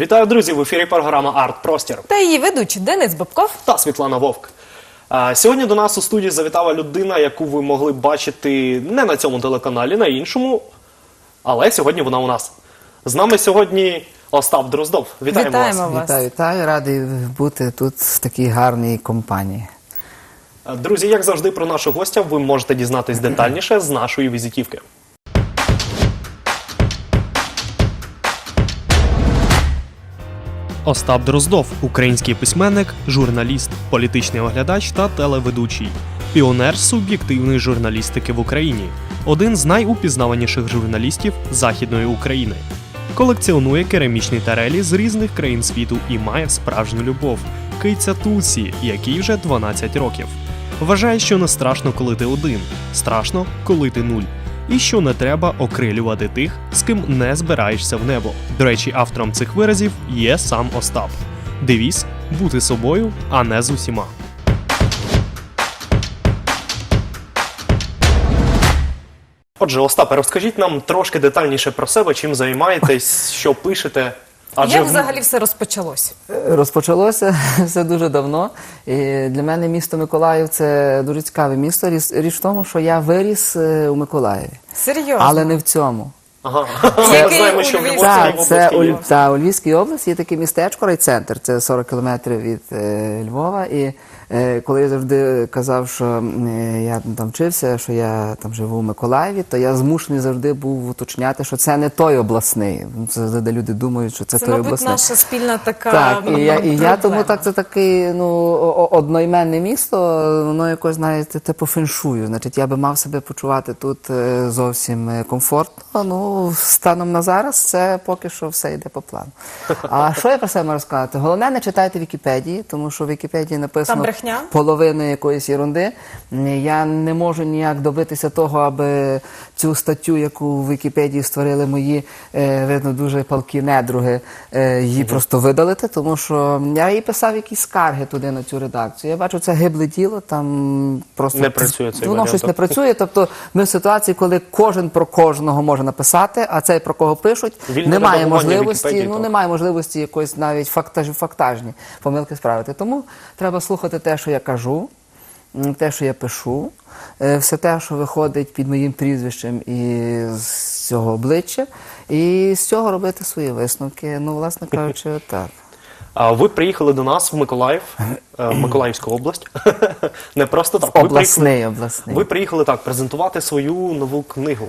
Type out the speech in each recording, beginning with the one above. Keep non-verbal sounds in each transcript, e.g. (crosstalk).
Вітаю, друзі! В ефірі програма Арт Простір Та її ведучий Денис Бабков. та Світлана Вовк. А, Сьогодні до нас у студії завітала людина, яку ви могли бачити не на цьому телеканалі, на іншому. Але сьогодні вона у нас. З нами сьогодні Остап Дроздов. Вітаємо, Вітаємо вас. вас. Вітаю, вітаю, радий бути тут в такій гарній компанії. Друзі, як завжди, про нашого гостя ви можете дізнатись детальніше з нашої візитівки. Остап Дроздов український письменник, журналіст, політичний оглядач та телеведучий, піонер суб'єктивної журналістики в Україні, один з найупізнаваніших журналістів Західної України. Колекціонує керамічні тарелі з різних країн світу і має справжню любов киця Тулсі, якій вже 12 років. Вважає, що не страшно, коли ти один, страшно, коли ти нуль. І що не треба окрилювати тих, з ким не збираєшся в небо. До речі, автором цих виразів є сам Остап. Девіз бути собою, а не з усіма. Отже, Остапе, розкажіть нам трошки детальніше про себе, чим займаєтесь, що пишете. Як в- взагалі все розпочалось? Розпочалося (laughs) все дуже давно. І для мене місто Миколаїв це дуже цікаве місто. Річ річ в тому, що я виріс е, у Миколаєві, Серйозно? але не в цьому. Ага. Який Ми знаємо, що в Львові Так, це у, області та, у Львівській області є таке містечко, райцентр, це 40 кілометрів від е, Львова. І е, коли я завжди казав, що е, я там вчився, що я там живу у Миколаєві, то я змушений завжди був уточняти, що це не той обласний. Це завжди люди думають, що це, Це, той мабуть, обласний. наша спільна така Так, і я, і я проблема. тому так це таке ну, о- о- одноіменне місто, воно якось, знаєте, те по феншую. Значить, я би мав себе почувати тут е, зовсім е, комфортно. Ну, станом на зараз це поки що все йде по плану. А що я про себе можу розказати? Головне, не читайте Вікіпедії, тому що в Вікіпедії написано половину якоїсь ерунди. Я не можу ніяк добитися того, аби цю статтю, яку в Вікіпедії створили мої, е, видно, дуже палкі недруги, е, її просто видалити, тому що я їй писав якісь скарги туди на цю редакцію. Я бачу, це гибле діло, там просто Не працює цей воно варіант, щось не працює. Тобто ми в ситуації, коли кожен про кожного може написати, а цей про кого пишуть, Вільне немає можливості, ну немає можливості якоїсь навіть фактаж, фактажні помилки справити. Тому треба слухати те, що я кажу, те, що я пишу, е, все те, що виходить під моїм прізвищем і з цього обличчя, і з цього робити свої висновки. Ну, власне (laughs) кажучи, так. А ви приїхали до нас в Миколаїв, е, в Миколаївську область. (laughs) Не просто так. Ви приїхали, Обласний, обласний. ви приїхали так презентувати свою нову книгу.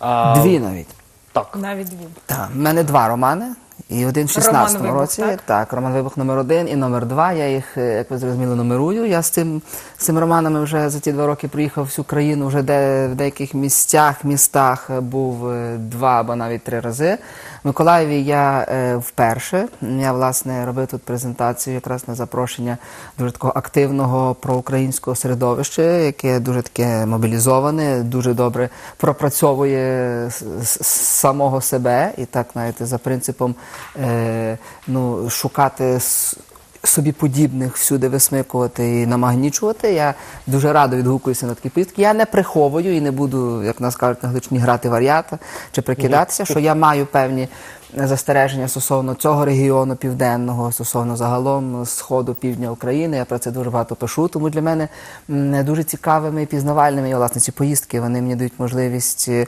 А, Дві навіть. Так. Навіть дві. Так, в мене два романи. І один в 16-му році. так? роман Вибух номер один і номер два. Я їх, е, як ви зрозуміли, нумерую. Я з цим з цими романами вже за ті два роки проїхав всю країну, вже де в деяких місцях, містах е, був е, два або навіть три рази. В Миколаєві я е, вперше. Я власне робив тут презентацію якраз на запрошення дуже такого активного проукраїнського середовища, яке дуже таке мобілізоване, дуже добре пропрацьовує самого себе і так, знаєте, за принципом е, ну, шукати собі подібних всюди висмикувати і намагнічувати. Я дуже радо відгукуюся на такі поїздки. Я не приховую і не буду, як нас кажуть на гличні грати варіата чи прикидатися, що я маю певні застереження стосовно цього регіону південного, стосовно загалом сходу півдня України. Я про це дуже багато пишу. Тому для мене дуже цікавими і пізнавальними є власне ці поїздки. Вони мені дають можливість е,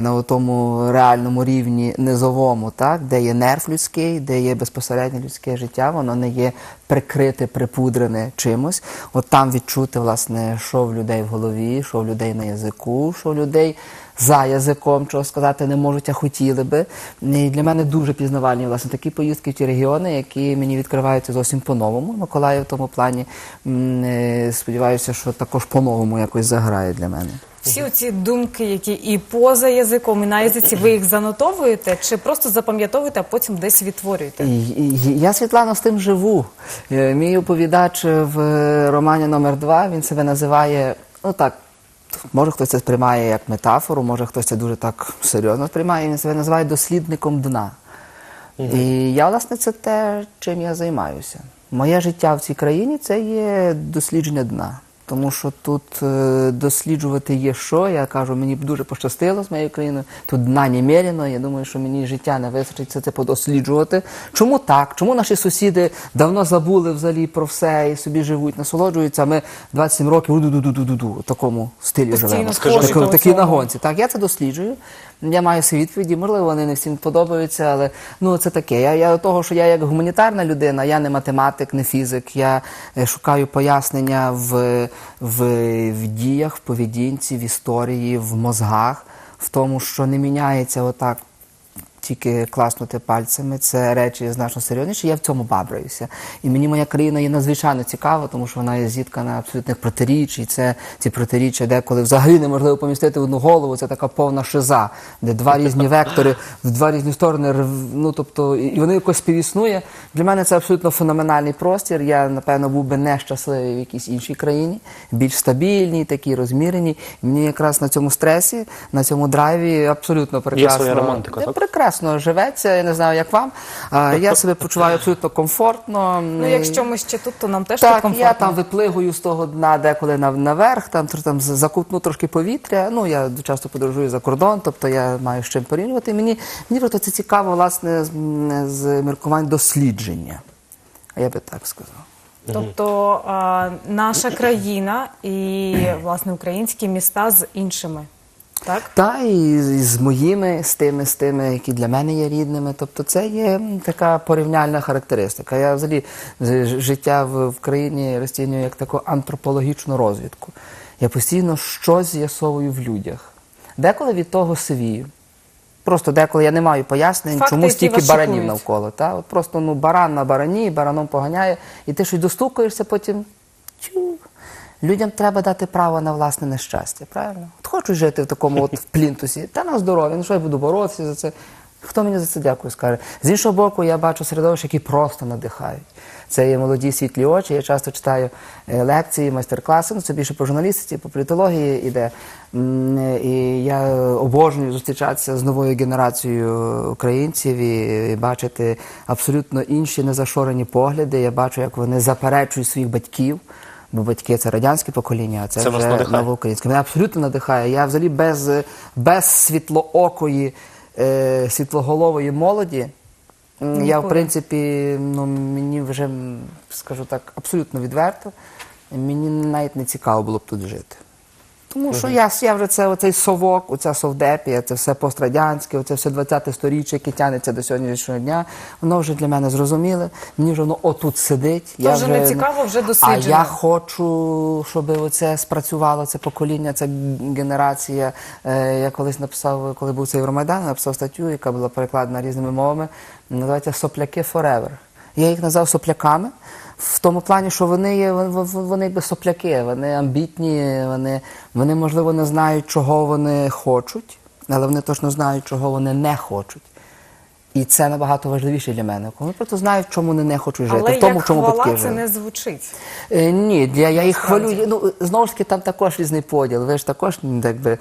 на тому реальному рівні низовому, так де є нерв людський, де є безпосереднє людське життя. Воно не є прикрите, припудрене чимось. От там відчути, власне, що в людей в голові, що в людей на язику, що в людей за язиком, чого сказати не можуть, а хотіли би. І для мене дуже пізнавальні власне такі поїздки в ті регіони, які мені відкриваються зовсім по-новому. Миколаїв в тому плані е, сподіваюся, що також по-новому якось заграє для мене. Всі оці думки, які і поза язиком, і на язиці, ви їх занотовуєте, чи просто запам'ятовуєте, а потім десь відтворюєте? Я Світлано з тим живу. Е, Мій оповідач в романі номер два він себе називає, ну так. Може хтось це сприймає як метафору, може хтось це дуже так серйозно сприймає. Він себе називає дослідником дна. І я, власне, це те, чим я займаюся. Моє життя в цій країні це є дослідження дна. Тому що тут е, досліджувати є що. Я кажу, мені дуже пощастило з моєю країною. Тут дна немерено. Я думаю, що мені життя не вистачить це, це подосліджувати. Чому так? Чому наші сусіди давно забули взагалі про все і собі живуть, насолоджуються? А ми 27 років ду-ду-ду-ду-ду такому стилі Постійно живемо. пошуку Так, цього. нагонці. Так, я це досліджую. Я маю свої відповіді. Можливо, вони не всім подобаються, але ну це таке. Я, я того, що я як гуманітарна людина, я не математик, не фізик. Я е, шукаю пояснення в, в, в діях, в поведінці, в історії, в мозгах, в тому, що не міняється отак. Тільки класнути пальцями, це речі значно серйозніші. Я в цьому бабраюся. І мені моя країна є надзвичайно цікава, тому що вона є зіткана абсолютних протиріч. І це ці протиріччя, деколи взагалі неможливо помістити в одну голову. Це така повна шиза, де два (laughs) різні вектори в два різні сторони. Ну тобто, і вони якось співіснує. Для мене це абсолютно феноменальний простір. Я напевно був би нещасливий в якійсь іншій країні, більш стабільній, такій розміреній. Мені якраз на цьому стресі, на цьому драйві абсолютно прекрасно. своя романтика, так? прекрасно живеться. Я не знаю, як вам. Я себе почуваю абсолютно комфортно. Ну, якщо ми ще тут, то нам теж так, тут комфортно. я там виплигую з того дна деколи на, наверх, там, там закупну трошки повітря. Ну, я часто подорожую за кордон, тобто я маю з чим порівнювати. Мені, мені просто це цікаво, власне, з, з міркувань дослідження. А я би так сказав. Тобто наша країна і власне українські міста з іншими. Так? Та і з- моїми, з тими, з тими, які для мене є рідними. Тобто це є така порівняльна характеристика. Я взагалі життя в, країні розцінюю як таку антропологічну розвідку. Я постійно щось з'ясовую в людях. Деколи від того сивію. Просто деколи я не маю пояснень, Факти, чому стільки баранів шокують. навколо. Та? От просто ну, баран на барані, бараном поганяє, і ти щось достукаєшся, потім. Людям треба дати право на власне нещастя, правильно? Хочу жити в такому от в (laughs) плінтусі, та на здоров'я, ну що я буду боротися за це. Хто мені за це дякую скаже? З іншого боку, я бачу середовище, які просто надихають. Це є молоді світлі очі. Я часто читаю е, лекції, майстер-класи. Ну, це більше по журналістиці, по політології іде. І я обожнюю зустрічатися з новою генерацією українців і бачити абсолютно інші незашорені погляди. Я бачу, як вони заперечують своїх батьків. Бо батьки це радянське покоління, а це, Це вже новоукраїнське. Мене абсолютно надихає. Я взагалі без, без світлоокої, е, світлоголової молоді. Ніколи. Я, в принципі, ну, мені вже, скажу так, абсолютно відверто, мені навіть не цікаво було б тут жити. Тому що я, я вже це оцей совок, оця совдепія, це все пострадянське, оце все 20-те сторіччя, яке тягнеться до сьогоднішнього дня. Воно вже для мене зрозуміле. Мені вже воно отут сидить. То вже не цікаво, вже А я хочу, щоб оце спрацювало, це покоління, ця генерація. Е, Я колись написав, коли був цей Євромайдан, написав статтю, яка була перекладена різними мовами. Називається Сопляки Forever. Я їх назвав сопляками. В тому плані, що вони є, вон- вон- вони сопляки, вони амбітні, вони, вони, можливо, не знають, чого вони хочуть, але вони точно знають, чого вони не хочуть. І це набагато важливіше для мене. Вони просто знають, чому вони не хочуть жити, Але в тому, як в чому хвала батьки це жили. не звучить. Е, ні, я, я їх Насправді. хвалю. Ну, знову ж таки, там також різний поділ. Ви ж також м, так би,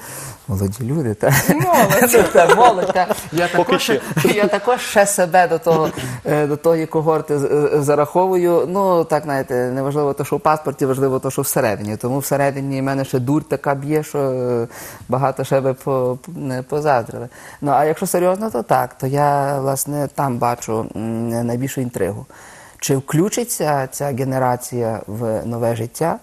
молоді люди, та? Молодь. (laughs) Та, молодь, та. Я, також, ще. (laughs) я також ще себе до того, е, до тої когорти з- е, зараховую. Ну, так, знаєте, не важливо то, що в паспорті, важливо то, що всередині. Тому всередині в мене ще дурь така б'є, що е, багато ще би по- не позаздрили. Ну, а якщо серйозно, то так, то я, власне, там бачу найбільшу інтригу. Чи включиться ця генерація в нове життя,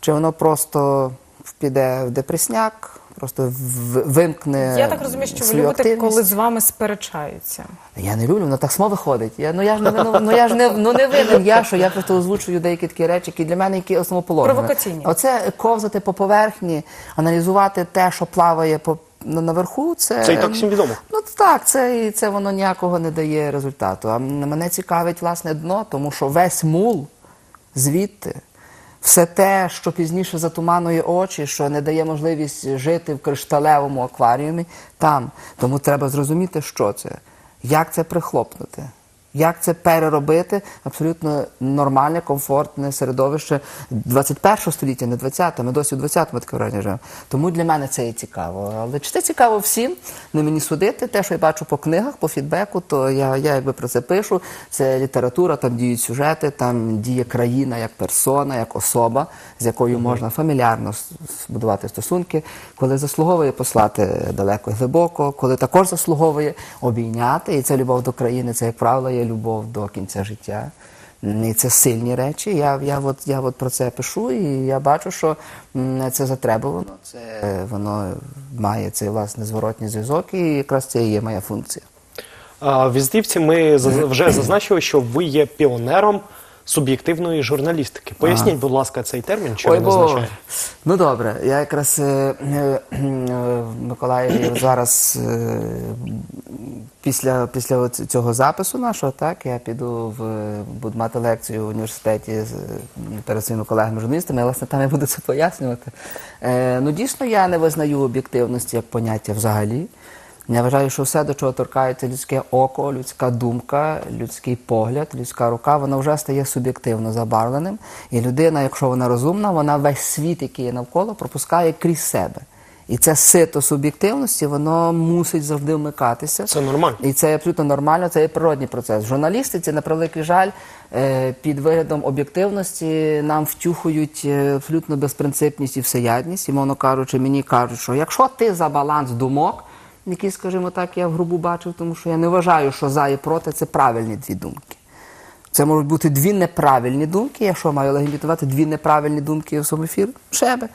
чи воно просто піде в депресняк, просто вимкне. Я так розумію, що ви любите, активність? коли з вами сперечаються. Я не люблю, воно так само виходить. Я, ну я ж не вину- ну, я ж не ну не винен. Я що я просто озвучую деякі такі речі, які для мене які основоположні. Провокаційні. Оце ковзати по поверхні, аналізувати те, що плаває по наверху. Це, Це і так всім відомо. Ну так, це, і це воно ніякого не дає результату. А мене цікавить власне дно, тому що весь мул звідти. Все те, що пізніше затуманує очі, що не дає можливість жити в кришталевому акваріумі, там. Тому треба зрозуміти, що це, як це прихлопнути. Як це переробити? Абсолютно нормальне, комфортне середовище 21 століття, не 20 Ми досі в 20-му таке враження живемо. Тому для мене це і цікаво. Але чи це цікаво всім? Не мені судити. Те, що я бачу по книгах, по фідбеку, то я, я якби про це пишу. Це література, там діють сюжети, там діє країна як персона, як особа, з якою можна фамільярно збудувати стосунки, коли заслуговує послати далеко і глибоко, коли також заслуговує обійняти. І це любов до країни, це, як правило, є любов до кінця життя. І це сильні речі. Я, я, от, я от про це пишу, і я бачу, що це затребувано, це воно має цей власне зворотній зв'язок, і якраз це і є моя функція. А, В візитівці ми вже зазначили, що ви є піонером суб'єктивної журналістики. Поясніть, будь ласка, цей термін, що він бо- означає. Ну добре, я якраз е, е, е, в Миколаєві зараз е, після, після цього запису нашого, так, я піду в буду мати лекцію в університеті з перед своїми колегами журналістами, і власне там я буду це пояснювати. Е, ну дійсно я не визнаю об'єктивності як поняття взагалі. Я вважаю, що все, до чого торкається людське око, людська думка, людський погляд, людська рука, воно вже стає суб'єктивно забарвленим. І людина, якщо вона розумна, вона весь світ, який є навколо, пропускає крізь себе. І це сито суб'єктивності, воно мусить завжди вмикатися. Це нормально. І це абсолютно нормально, це є природній процес. В журналістиці, на превеликий жаль, е, під виглядом об'єктивності нам втюхують е, абсолютно безпринципність і всеядність. І, мовно кажучи, мені кажуть, що якщо ти за баланс думок, які, скажімо так, я в грубу бачив, тому що я не вважаю, що за і проти це правильні дві думки. Це можуть бути дві неправильні думки. Я що маю легітимувати дві неправильні думки в своєму ефірі? Шебе.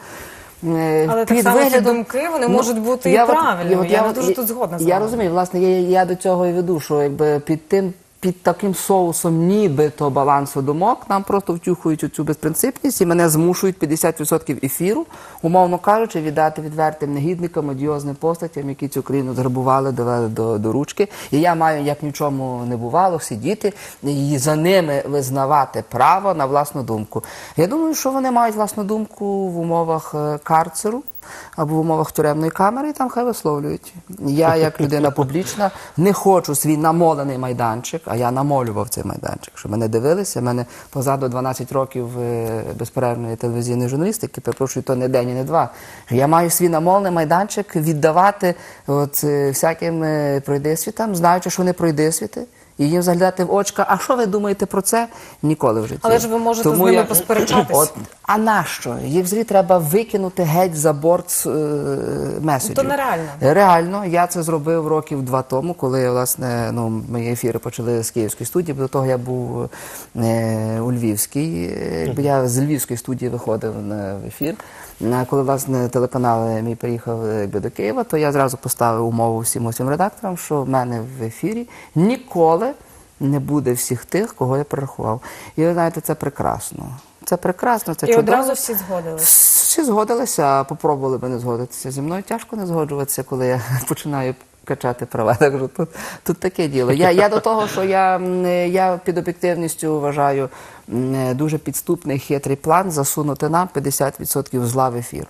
Е, Але так під само ці виглядом- думки, вони можуть бути і от- правильними. от Я не от- дуже тут згодна з Я вами. розумію, власне, я, я до цього і веду, що якби під тим. Під таким соусом нібито балансу думок нам просто втюхують цю безпринципність і мене змушують 50% ефіру, умовно кажучи, віддати відвертим негідникам, одіозним постатям, які цю країну зграбували, довели до, до ручки. І я маю, як нічому не бувало, сидіти і за ними визнавати право на власну думку. Я думаю, що вони мають власну думку в умовах е, карцеру або в умовах тюремної камери, і там хай висловлюють. Я, як людина публічна, не хочу свій намолений майданчик, а я намолював цей майданчик. Щоб мене дивилися, мене позаду 12 років е, безперервної телевізійної журналістики, перепрошую, то не день і не два. Я маю свій намолений майданчик віддавати от, е, всяким е, пройдисвітам, знаючи, що вони пройдисвіти. Їм заглядати в очка, а що ви думаєте про це? Ніколи в житті. Але ж ви можете з ними посперечатись. От, а нащо? Їх взагалі треба викинути геть за борт е, меседжів. То нереально. Реально, я це зробив років два тому, коли власне ну, мої ефіри почали з київської студії. До того я був е, у Львівській. е, я з Львівської студії виходив на ефір. Коли власне телеканал мій приїхав е, якби, до Києва, то я зразу поставив умову всім усім редакторам, що в мене в ефірі ніколи не буде всіх тих, кого я перерахував. І ви знаєте, це прекрасно. Це прекрасно, це І чудово. одразу всі згодилися. Всі згодилися, а попробували би не згодитися. Зі мною тяжко не згоджуватися, коли я (laughs) починаю качати права. Так що тут, тут таке діло. Я, я до того, що я, я під об'єктивністю вважаю дуже підступний хитрий план засунути нам 50% зла в ефір.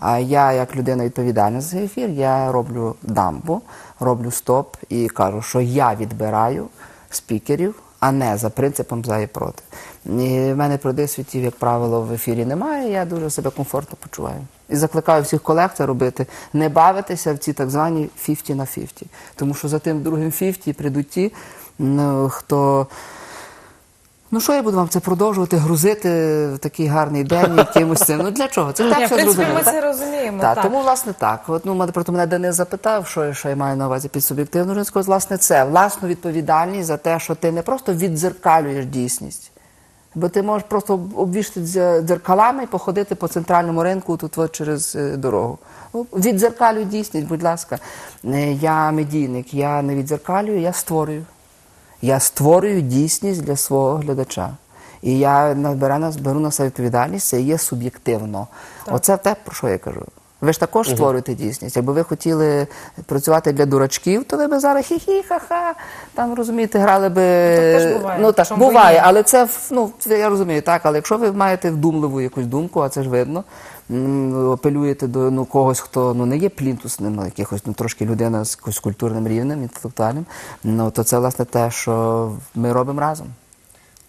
А я, як людина відповідальна за ефір, я роблю дамбу, роблю стоп і кажу, що я відбираю спікерів, а не за принципом за і проти. І в мене продисвітів, як правило, в ефірі немає, я дуже себе комфортно почуваю. І закликаю всіх колег це робити, не бавитися в ці так звані 50 на 50. Тому що за тим другим 50 прийдуть ті, ну, хто. Ну що я буду вам це продовжувати грузити в такий гарний день (laughs) якимось цим? Ну для чого? Це так в все зрозуміло. ми це розуміємо. Так, так. тому власне так. От ну мене проти мене Денис запитав, що, що я маю на увазі під суб'єктивну жінську. Власне, це власну відповідальність за те, що ти не просто віддзеркалюєш дійсність, бо ти можеш просто обвішати дзеркалами і походити по центральному ринку тут от через е, дорогу. Ну, Віддзеркалюй дійсність, будь ласка. Е, Я медійник, я не віддзеркалюю, я створюю. Я створюю дійсність для свого глядача. І я наберу на, беру на себе відповідальність, це є суб'єктивно. Оце те, про що я кажу. Ви ж також створюєте дійсність. Якби ви хотіли працювати для дурачків, то ви б зараз хі-хі, ха-ха, там розумієте, грали би. Так теж буває. Ну так, Чому буває, але це ну, це я розумію, так. Але якщо ви маєте вдумливу якусь думку, а це ж видно, апелюєте до ну, когось, хто ну, не є плінтусним, а якихось ну, трошки людина з якось культурним рівнем, інтелектуальним, ну, то це власне те, що ми робимо разом.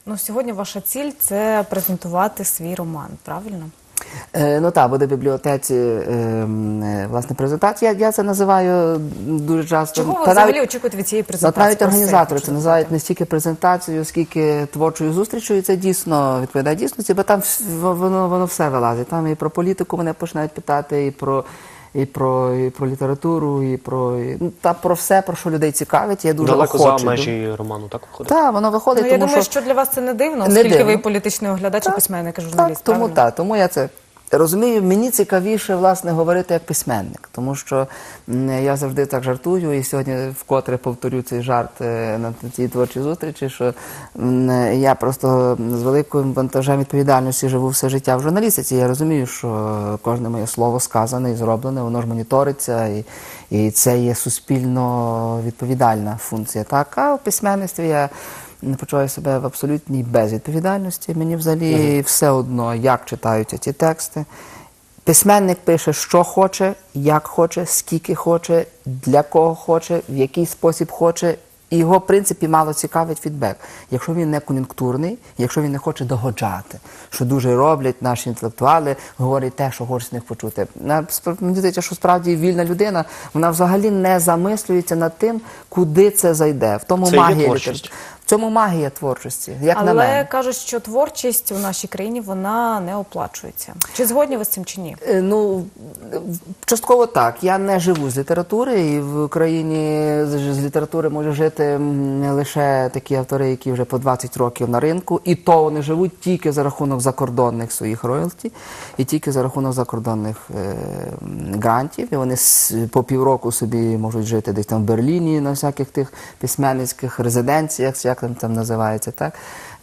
Ну, сьогодні ваша ціль це презентувати свій роман, правильно? Е, ну так, буде в бібліотеці е, е, власне презентація. Я, я це називаю дуже часто. Чого ви Та взагалі навіть- очікуєте від цієї презентації? навіть організатори це називають не стільки презентацією, скільки творчою зустрічю, і це дійсно відповідає дійсності, бо там воно, воно все вилазить. Там і про політику мене починають питати, і про. І про, і про літературу, і про і, ну, та про все, про що людей цікавить. Я дуже Далеко за межі роману, так виходить? Так, воно виходить, Ну, я тому думаю, що що для вас це не дивно, Не оскільки дивно. ви політичний оглядач і письменник і журналіст. Так, тому правильно? так, тому я це розумію. Мені цікавіше власне говорити як письменник, тому що я завжди так жартую, і сьогодні вкотре повторю цей жарт е, на цій творчій зустрічі. Що я просто з великим вантажем відповідальності живу все життя в журналістиці. Я розумію, що кожне моє слово сказане і зроблене, воно ж моніториться, і, і це є суспільно відповідальна функція. Так, а в письменництві я не почуваю себе в абсолютній безвідповідальності. Мені взагалі все одно, як читаються ті тексти. Письменник пише, що хоче, як хоче, скільки хоче, для кого хоче, в який спосіб хоче. І його, в принципі, мало цікавить фідбек. Якщо він не кон'юнктурний, якщо він не хоче догоджати, що дуже роблять наші інтелектуали, говорять те, що хочуть з них почути. Мені здається, що справді вільна людина, вона взагалі не замислюється над тим, куди це зайде. В тому Це магія цьому магія творчості, як Але на мене. кажуть, що творчість у нашій країні вона не оплачується. Чи згодні ви з цим чи ні? Е, Ну, частково так. Я не живу з літератури, і в Україні з, літератури можуть жити м, лише такі автори, які вже по 20 років на ринку, і то вони живуть тільки за рахунок закордонних своїх роялті, і тільки за рахунок закордонних е, грантів. І вони по півроку собі можуть жити десь там в Берліні на всяких тих письменницьких резиденціях, як там, там називається, так.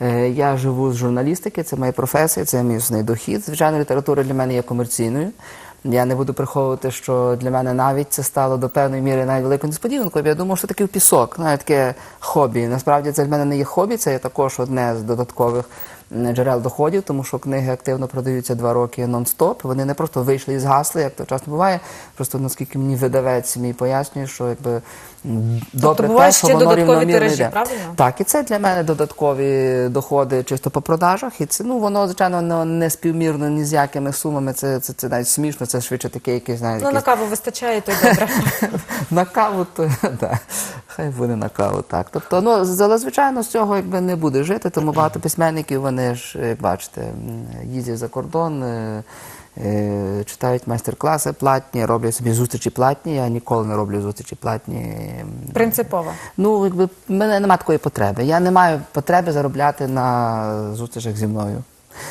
Е, Я живу з журналістики, це моя професія, це мій основний дохід. Звичайно, література для мене є комерційною. Я не буду приховувати, що для мене навіть це стало до певної міри навіть великою несподіванкою. Я думав, що таке в пісок, навіть таке хобі. Насправді це для мене не є хобі, це є також одне з додаткових джерел доходів, тому що книги активно продаються два роки нон-стоп. Вони не просто вийшли і згасли, як то часто буває. Просто наскільки мені видавець мій пояснює, що якби добре бувають те, що ще воно рівномірно йде. правильно? Так, і це для мене додаткові доходи чисто по продажах. І це ну воно звичайно не, співмірно ні з якими сумами. Це, це, це навіть смішно. Це швидше таке, якесь знаєте, Ну, на каву вистачає, то й добре. (laughs) на каву, то да. хай буде на каву, так. Тобто, ну, звичайно, з цього якби не буде жити, тому багато письменників, вони ж, бачите, їздять за кордон, е, е, читають майстер-класи платні, роблять собі зустрічі платні. Я ніколи не роблю зустрічі платні. Принципово. Ну, якби в мене немає такої потреби. Я не маю потреби заробляти на зустрічах зі мною.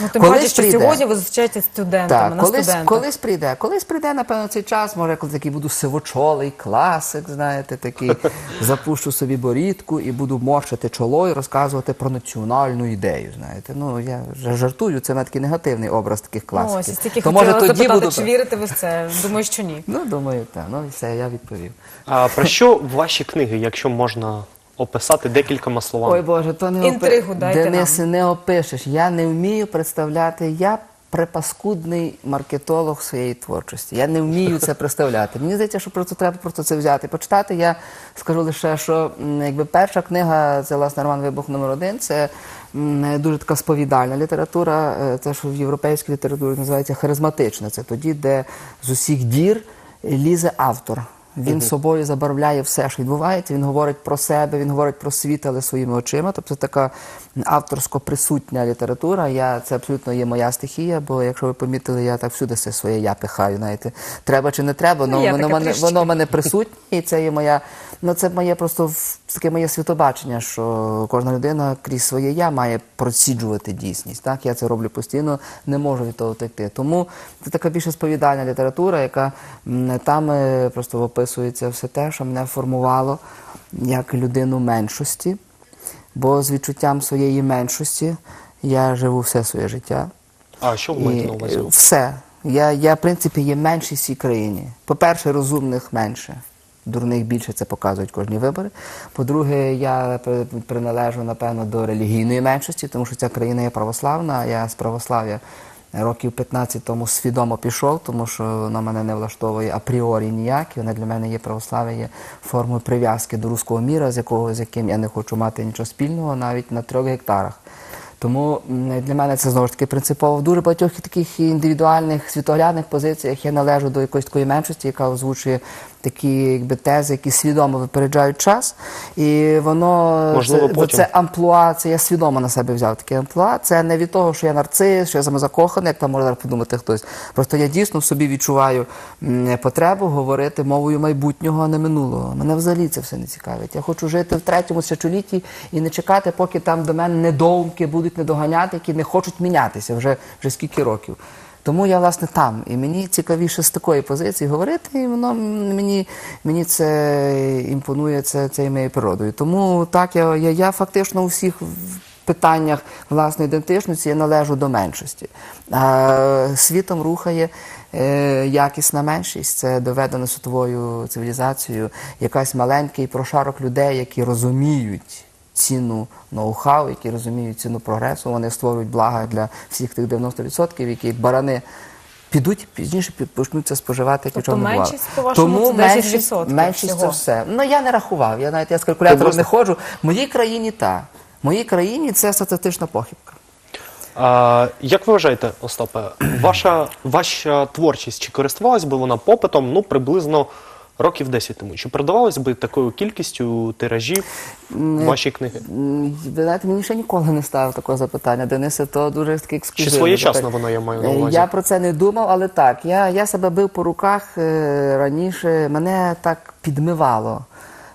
Ну, тим Колись паче, що прийде. сьогодні ви зустрічаєтесь з студентами, Так, на колись, студентах. колись прийде, колись прийде, напевно, цей час, може, я коли такий буду сивочолий класик, знаєте, такий, (laughs) запущу собі борідку і буду морщити чоло і розказувати про національну ідею. Знаєте, ну я жартую, це мене такий негативний образ таких Ну, ось, класиків. я стільки То, хотіла може, тоді запитати, буду... чи вірите ви в це? Думаю, що ні. Ну, думаю, так. Ну і все, я відповів. А про що ваші книги, якщо можна описати декількома словами? Ой Боже, то не Інтригу опи- дайте Денисе, не опишеш. Я не вмію представляти. Я припаскудний маркетолог своєї творчості. Я не вмію це представляти. Мені здається, що просто треба просто це взяти. і Почитати. Я скажу лише, що якби перша книга, це власне роман Вибух номер один. Це дуже така сповідальна література. Е, Це що в європейській літературі називається харизматична. Це тоді, де з усіх дір лізе автор. Він собою забарвляє все, що відбувається. Він говорить про себе, він говорить про світ, але своїми очима. Тобто це така авторсько присутня література. Я це абсолютно є моя стихія, бо якщо ви помітили, я так всюди все своє я пихаю. Знаєте, треба чи не треба, але ну, воно, мене, воно мене присутнє, і це є моя. Ну це моє просто таке моє світобачення, що кожна людина крізь своє я має проціджувати дійсність. Так, я це роблю постійно, не можу від того втекти. Тому це така більше сповідальна література, яка там е, просто описується все те, що мене формувало як людину меншості, бо з відчуттям своєї меншості я живу все своє життя. А що ви маєте на увазі? е, Все. Я, я, в принципі, є меншість в цій країні. По-перше, розумних менше. Дурних більше це показують кожні вибори. По-друге, я приналежу, напевно, до релігійної меншості, тому що ця країна є православна, я з православ'я Років 15 тому свідомо пішов, тому що воно мене не влаштовує апріорі ніяк. І Воно для мене є православ'я, є формою прив'язки до руського міра, з якого з яким я не хочу мати нічого спільного навіть на трьох гектарах. Тому для мене це знову ж таки принципово. В дуже багатьох таких індивідуальних світоглядних позиціях я належу до якоїсь такої меншості, яка озвучує такі якби тези, які свідомо випереджають час. І воно Можливо, це, потім. це амплуа, це я свідомо на себе взяв таке амплуа. Це не від того, що я нарцис, що я самозакоханий, як там може зараз подумати хтось. Просто я дійсно в собі відчуваю потребу говорити мовою майбутнього, а не минулого. Мене взагалі це все не цікавить. Я хочу жити в третьому тисячолітті і не чекати, поки там до мене недоумки будуть недоганяти, які не хочуть мінятися вже, вже скільки років. Тому я власне там, і мені цікавіше з такої позиції говорити, і воно мені, мені це імпонує це, це моєю природою. Тому так я, я, я фактично у всіх питаннях власної ідентичності я належу до меншості. А світом рухає е, якісна меншість. Це доведено світовою цивілізацією. Якась маленький прошарок людей, які розуміють ціну ноу-хау, які розуміють ціну прогресу. Вони створюють блага для всіх тих 90%, які барани. Підуть пізніше пі- почнуть це споживати, як Тобто нічого не бувало. меншість, по-вашому, це 10% меншість, меншість це все. Ну я не рахував. Я навіть я з калькулятором не ходжу. В моїй країні так. В моїй країні це статистична похибка. А, як ви вважаєте, Остапе, (clears throat) ваша, ваша творчість чи користувалась би вона попитом ну, приблизно років 10 тому? Чи продавалась би такою кількістю тиражів ваші книги? Ви знаєте, мені ще ніколи не ставив такого запитання. Денисе, то дуже таке ексклюзивне. Чи своєчасно воно, я маю на увазі? Я про це не думав, але так. Я, я себе бив по руках е, раніше, мене так підмивало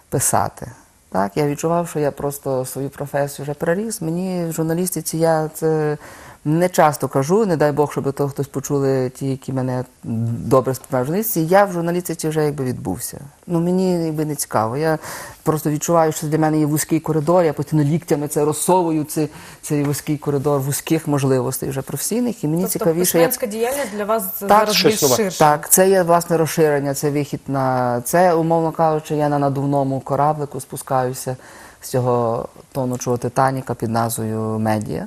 писати. Так, я відчував, що я просто свою професію вже переріс. Мені в журналістиці я це не часто кажу, не дай Бог, щоб то хтось почули ті, які мене добре сприймають в журналістиці. Я в журналістиці вже якби відбувся. Ну мені якби не цікаво. Я просто відчуваю, що для мене є вузький коридор, я постійно ліктями це розсовую, цей, цей вузький коридор вузьких можливостей вже професійних, і мені Тобто цікавіше. як діяльність для вас Так, зараз більш ширша. так, це є власне розширення, це вихід на це, умовно кажучи, я на надувному кораблику спускаюся з цього тонучого Титаніка під назвою Медіа.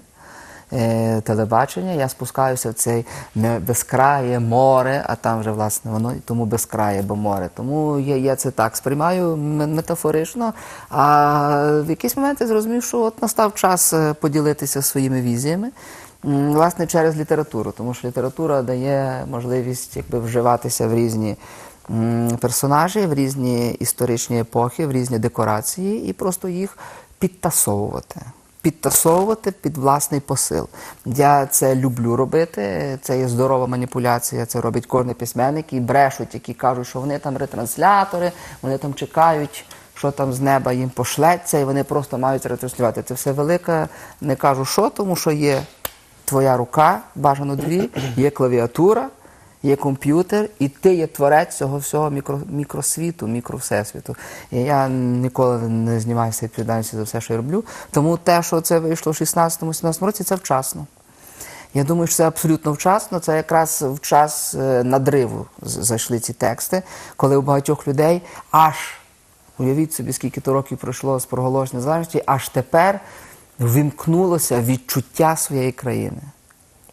Е, Телебачення, я спускаюся в цей не- безкрає море, а там вже власне воно і тому безкрає, бо море. Тому я, я це так сприймаю метафорично. А в якийсь момент я зрозумів, що от настав час е, поділитися своїми візіями. Власне, через літературу, тому що література дає можливість якби, вживатися в різні персонажі, в різні історичні епохи, в різні декорації і просто їх підтасовувати. Підтасовувати під власний посил. Я це люблю робити. Це є здорова маніпуляція. Це робить кожен письменник і брешуть, які кажуть, що вони там ретранслятори, вони там чекають що там з неба їм пошлеться, і вони просто мають ретранслювати. Це все велике, не кажу що, тому що є твоя рука, бажано дві, є клавіатура, є комп'ютер, і ти є творець цього всього мікро, мікросвіту, мікровсесвіту. І я ніколи не знімаюся відповідальності за все, що я роблю. Тому те, що це вийшло в 16-17 році, це вчасно. Я думаю, що це абсолютно вчасно. Це якраз в час е, надриву зайшли ці тексти, коли у багатьох людей аж уявіть собі, скільки то років пройшло з проголошення незалежності, аж тепер вимкнулося відчуття своєї країни.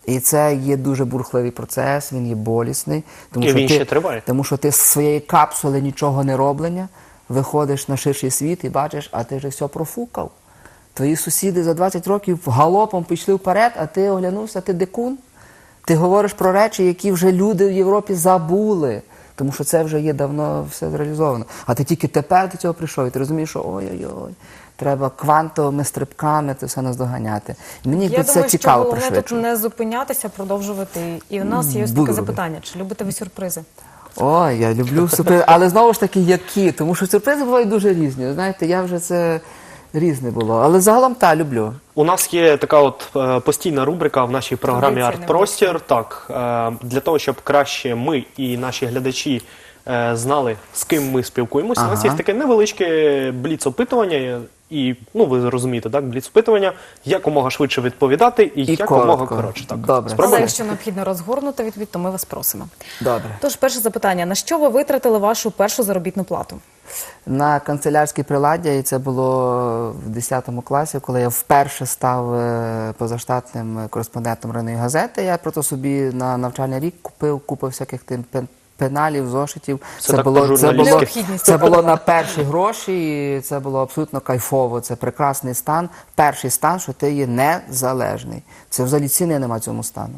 І це є дуже бурхливий процес, він є болісний. Тому І що він ти, ще триває. Тому що ти з своєї капсули нічого не роблення, виходиш на ширший світ і бачиш, а ти вже все профукав. Твої сусіди за 20 років галопом пішли вперед, а ти оглянувся, ти дикун. Ти говориш про речі, які вже люди в Європі забули. Тому що це вже є давно все зреалізовано. А ти тільки тепер до цього прийшов, і ти розумієш, що ой-ой-ой, треба квантовими стрибками це все наздоганяти. Мені Я це думаю, що цікаво головне тут пришвидшувати. не зупинятися, продовжувати. І у нас є ось Буду таке робити. запитання: чи любите ви сюрпризи? Ой, я люблю сюрпризи, але знову ж таки, які? Тому що сюрпризи бувають дуже різні. Знаєте, я вже це різне було. Але загалом так, люблю. У нас є така от е, постійна рубрика в нашій програмі Традиція Арт-Простір. Так, е, для того, щоб краще ми і наші глядачі е, знали, з ким ми спілкуємося. У нас Ага. є таке невеличке бліц-опитування. І ну ви розумієте, так, бліц-опитування, якомога швидше відповідати і, І якомога коротко. коротше. Так, Добре. Але якщо необхідно розгорнути відповідь, то ми вас просимо. Добре. Тож, перше запитання: на що ви витратили вашу першу заробітну плату? На канцелярські приладдя, і це було в 10 класі, коли я вперше став е, позаштатним кореспондентом районної газети. Я просто собі на навчальний рік купив купу всяких тим пен- пеналів, зошитів. Це так було, це, було, це було на перші гроші, і це було абсолютно кайфово. Це прекрасний стан. Перший стан, що ти є незалежний. Це взагалі ціни нема цьому стану.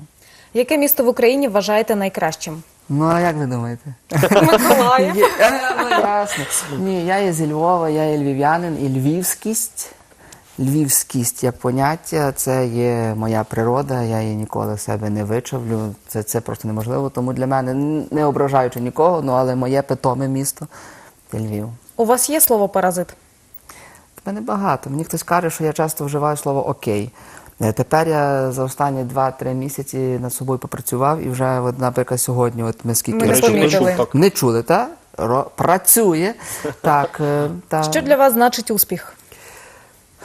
Яке місто в Україні вважаєте найкращим? Ну а як ви думаєте? (laughs) Миколаїв. Е, ну, ясно. Ні, я є зі Львова, я є львів'янин, і львівськість, львівськість як поняття, це є моя природа, я її ніколи в себе не вичавлю. Це, це просто неможливо. Тому для мене, не ображаючи нікого, ну але моє питоме місто це Львів. У вас є слово паразит? В мене багато. Мені хтось каже, що я часто вживаю слово окей. Е, Тепер я за останні 2-3 місяці над собою попрацював і вже, от, наприклад, сьогодні, от ми скільки Ми не так. не чули, так? Працює. (laughs) Так, е, та... Що для вас значить успіх?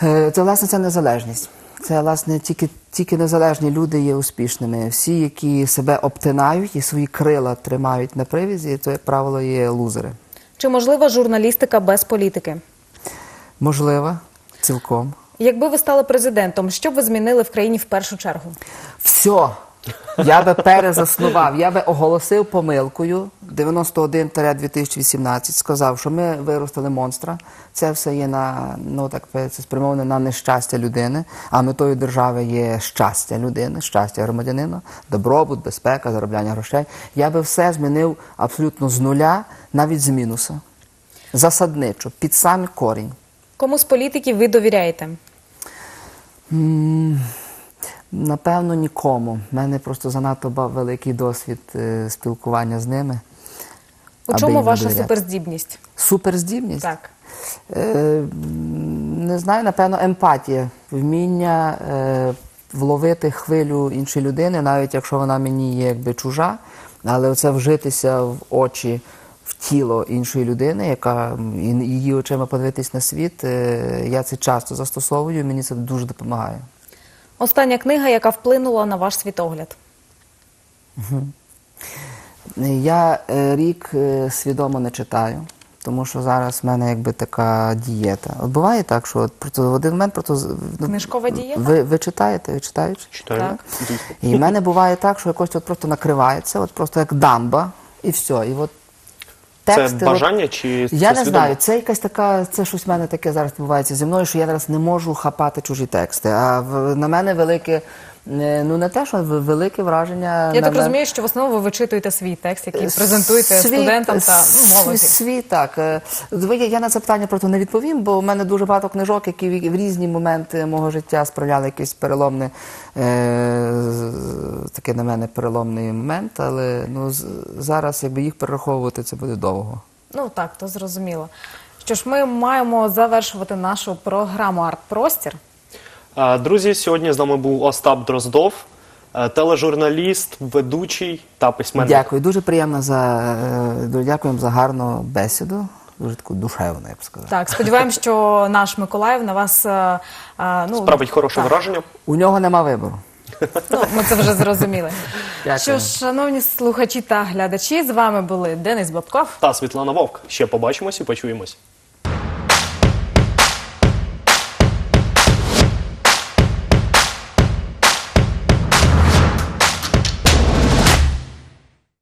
Е, Це власне це незалежність. Це власне тільки, тільки незалежні люди є успішними. Всі, які себе обтинають і свої крила тримають на привізі, то, як правило, є лузери. Чи можлива журналістика без політики? Можлива, цілком. Якби ви стали президентом, що б ви змінили в країні в першу чергу? Все. Я би перезаснував, я би оголосив помилкою 91-2018, сказав, що ми виростили монстра. Це все є на ну так це спрямоване на нещастя людини. А метою держави є щастя людини, щастя громадянина, добробут, безпека, заробляння грошей. Я би все змінив абсолютно з нуля, навіть з мінуса. Засадничо, під сам корінь. Кому з політиків ви довіряєте? М, Напевно, нікому. У мене просто занадто великий досвід е, спілкування з ними. У чому ваша довіряти. суперздібність? Суперздібність? Так. Е, не знаю, напевно, емпатія, вміння е, вловити хвилю іншої людини, навіть якщо вона мені є якби чужа, але оце вжитися в очі, в тіло іншої людини, яка її очима подивитись на світ. е, я це часто застосовую, і мені це дуже допомагає. Остання книга, яка вплинула на ваш світогляд. Я е, рік е, свідомо не читаю, тому що зараз в мене якби така дієта. От буває так, що от просто в один момент просто ну, Книжкова дієта? Ви, ви читаєте, ви читаєте? Читаю. Так. І в мене буває так, що якось от просто накривається, от просто як дамба, і все. І от тексти, Це бажання чи я це не свідомо? знаю, це якась така, це щось в мене таке зараз відбувається зі мною, що я зараз не можу хапати чужі тексти. А в, на мене велике, е, ну не те, що в- велике враження. Я на так мене- розумію, що в основному ви вичитуєте свій текст, який презентуєте Свій- студентам та ну, свій- молоді. Свій, так. Е, ви- Я на це питання просто не відповім, бо в мене дуже багато книжок, які в в різні моменти мого життя справляли якийсь переломний, е, з- такий на мене переломний момент, але ну, з- зараз, якби їх перераховувати, це буде довго. Ну так, то зрозуміло. Що ж, ми маємо завершувати нашу програму Арт-простір. Друзі, сьогодні з нами був Остап Дроздов, е, тележурналіст, ведучий та письменник. Дякую, дуже приємно за е, дякуємо за гарну бесіду. Дуже таку душевну, я б сказав. Так, сподіваємось, що наш Миколаїв на вас е, е, ну, Справить хороше так. враження. У нього нема вибору. Ну, ми це вже зрозуміли. Дякую. Що ж, шановні слухачі та глядачі, з вами були Денис Бабков. Та Світлана Вовк. Ще побачимось і почуємось.